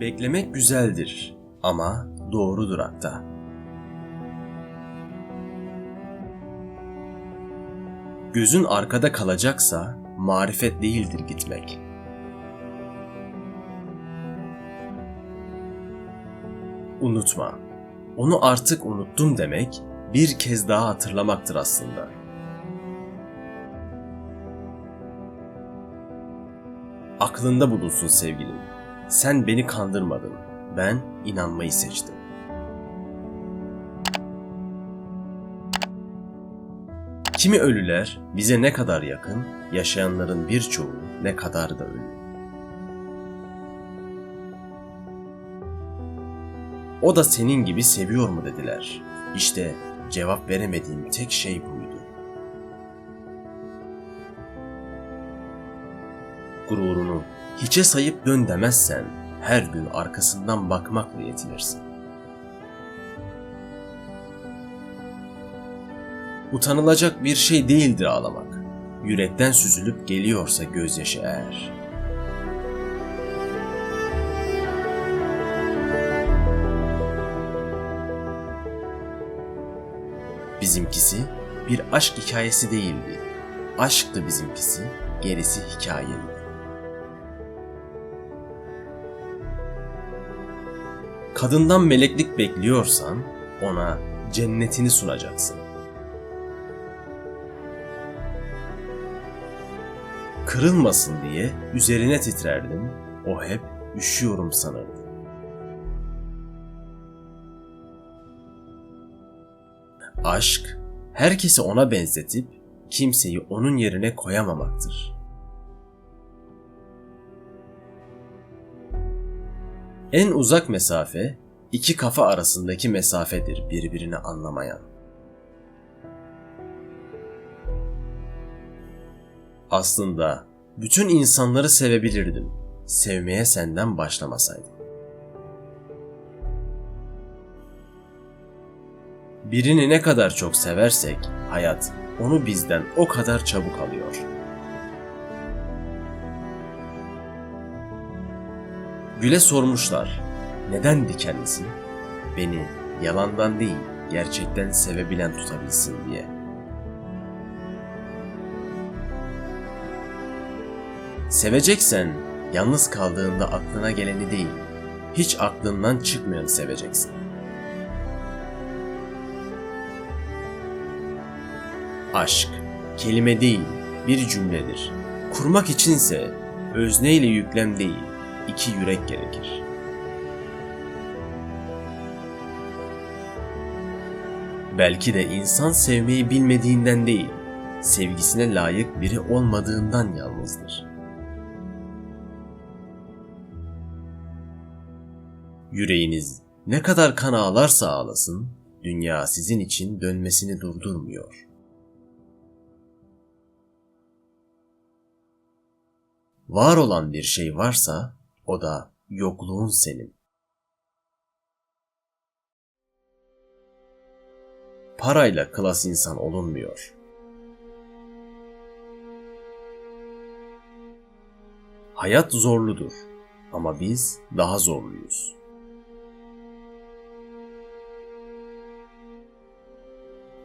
Beklemek güzeldir ama doğru durakta. Gözün arkada kalacaksa marifet değildir gitmek. Unutma. Onu artık unuttum demek bir kez daha hatırlamaktır aslında. Aklında bulunsun sevgilim. Sen beni kandırmadın. Ben inanmayı seçtim. Kimi ölüler bize ne kadar yakın, yaşayanların birçoğu ne kadar da ölü. O da senin gibi seviyor mu dediler. İşte cevap veremediğim tek şey buydu. Gururunu hiçe sayıp dön demezsen her gün arkasından bakmakla yetinirsin. Utanılacak bir şey değildir ağlamak. Yürekten süzülüp geliyorsa gözyaşı eğer. Bizimkisi bir aşk hikayesi değildi. Aşktı bizimkisi, gerisi hikayeydi. Kadından meleklik bekliyorsan ona cennetini sunacaksın. Kırılmasın diye üzerine titrerdim. O hep üşüyorum sanırdı. Aşk, herkesi ona benzetip kimseyi onun yerine koyamamaktır. En uzak mesafe iki kafa arasındaki mesafedir birbirini anlamayan. Aslında bütün insanları sevebilirdim. Sevmeye senden başlamasaydım. Birini ne kadar çok seversek hayat onu bizden o kadar çabuk alıyor. Gül'e sormuşlar. Neden dikenlisin? Beni yalandan değil, gerçekten sevebilen tutabilsin diye. Seveceksen yalnız kaldığında aklına geleni değil, hiç aklından çıkmayanı seveceksin. Aşk, kelime değil, bir cümledir. Kurmak içinse özne ile yüklem değil, iki yürek gerekir. Belki de insan sevmeyi bilmediğinden değil, sevgisine layık biri olmadığından yalnızdır. Yüreğiniz ne kadar kan ağlarsa ağlasın, dünya sizin için dönmesini durdurmuyor. Var olan bir şey varsa o da yokluğun senin. Parayla klas insan olunmuyor. Hayat zorludur ama biz daha zorluyuz.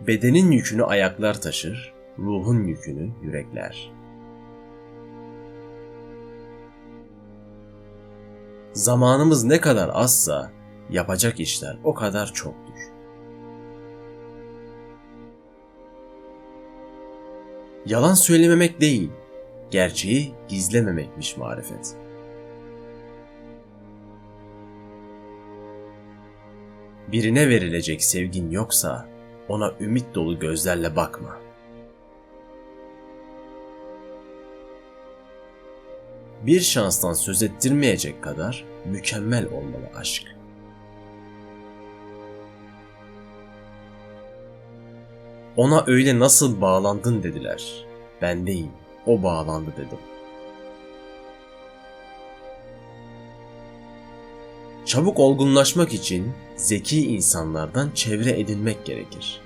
Bedenin yükünü ayaklar taşır, ruhun yükünü yürekler. Zamanımız ne kadar azsa yapacak işler o kadar çoktur. Yalan söylememek değil, gerçeği gizlememekmiş marifet. Birine verilecek sevgin yoksa ona ümit dolu gözlerle bakma. Bir şanstan söz ettirmeyecek kadar mükemmel olmalı aşk. Ona öyle nasıl bağlandın dediler. Ben değil, o bağlandı dedim. Çabuk olgunlaşmak için zeki insanlardan çevre edinmek gerekir.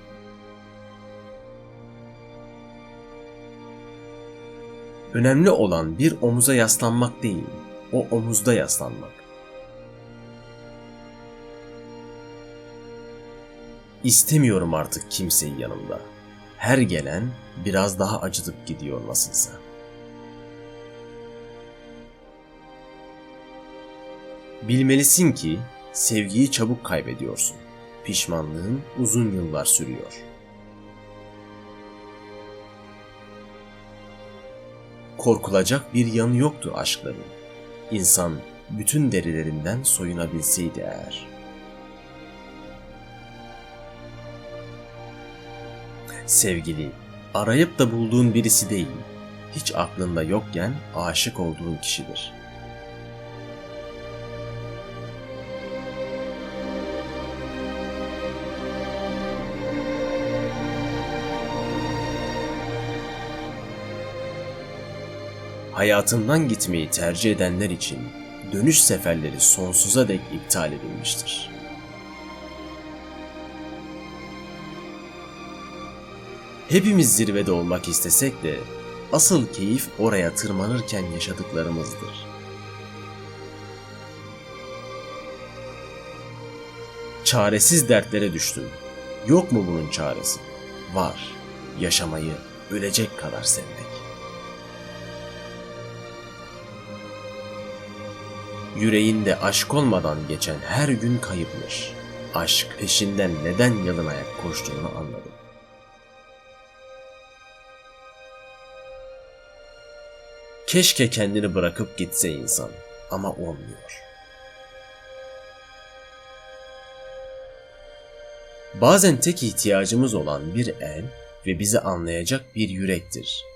Önemli olan bir omuza yaslanmak değil, o omuzda yaslanmak. İstemiyorum artık kimseyi yanımda. Her gelen biraz daha acıtıp gidiyor nasılsa. Bilmelisin ki sevgiyi çabuk kaybediyorsun. Pişmanlığın uzun yıllar sürüyor.'' Korkulacak bir yanı yoktu aşkların. İnsan bütün derilerinden soyunabilseydi eğer. Sevgili, arayıp da bulduğun birisi değil, hiç aklında yokken aşık olduğun kişidir. Hayatından gitmeyi tercih edenler için dönüş seferleri sonsuza dek iptal edilmiştir. Hepimiz zirvede olmak istesek de asıl keyif oraya tırmanırken yaşadıklarımızdır. Çaresiz dertlere düştüm. Yok mu bunun çaresi? Var. Yaşamayı ölecek kadar sevmek. Yüreğinde aşk olmadan geçen her gün kayıpmış. Aşk peşinden neden yalın ayak koştuğunu anladım. Keşke kendini bırakıp gitse insan ama olmuyor. Bazen tek ihtiyacımız olan bir el ve bizi anlayacak bir yürektir.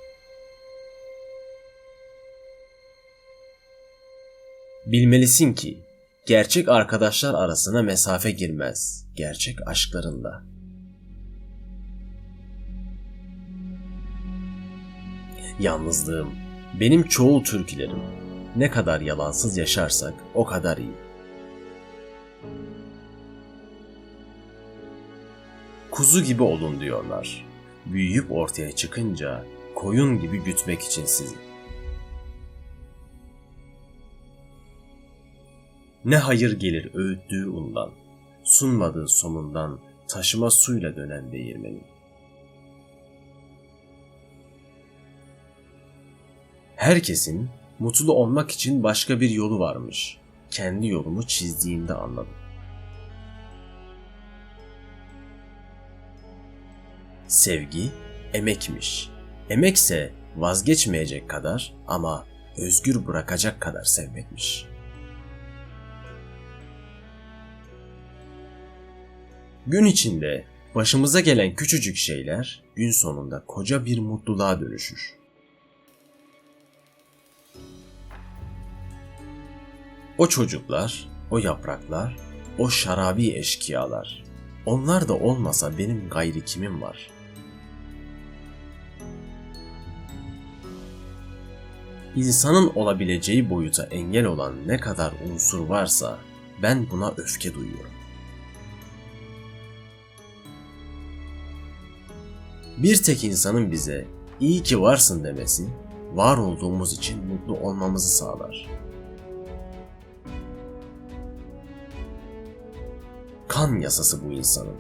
Bilmelisin ki gerçek arkadaşlar arasına mesafe girmez, gerçek aşklarında. Yalnızlığım benim çoğul türkülerim. Ne kadar yalansız yaşarsak o kadar iyi. Kuzu gibi olun diyorlar. Büyüyüp ortaya çıkınca koyun gibi gütmek için sizi. Ne hayır gelir öğüttüğü undan, sunmadığı somundan taşıma suyla dönen değirmenin. Herkesin mutlu olmak için başka bir yolu varmış. Kendi yolumu çizdiğimde anladım. Sevgi emekmiş. Emekse vazgeçmeyecek kadar ama özgür bırakacak kadar sevmekmiş. Gün içinde başımıza gelen küçücük şeyler gün sonunda koca bir mutluluğa dönüşür. O çocuklar, o yapraklar, o şarabi eşkıyalar. Onlar da olmasa benim gayri kimim var? İnsanın olabileceği boyuta engel olan ne kadar unsur varsa ben buna öfke duyuyorum. Bir tek insanın bize iyi ki varsın demesi var olduğumuz için mutlu olmamızı sağlar. Kan yasası bu insanın.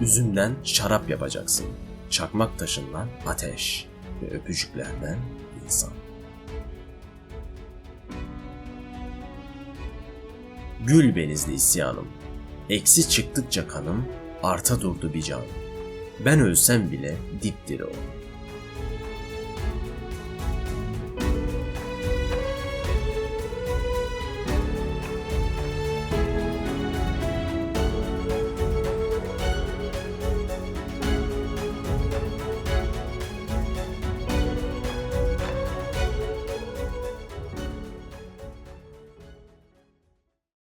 Üzümden şarap yapacaksın. Çakmak taşından ateş ve öpücüklerden insan. Gül benizli isyanım. Eksi çıktıkça kanım, arta durdu bir canım. Ben ölsem bile dipdiri o.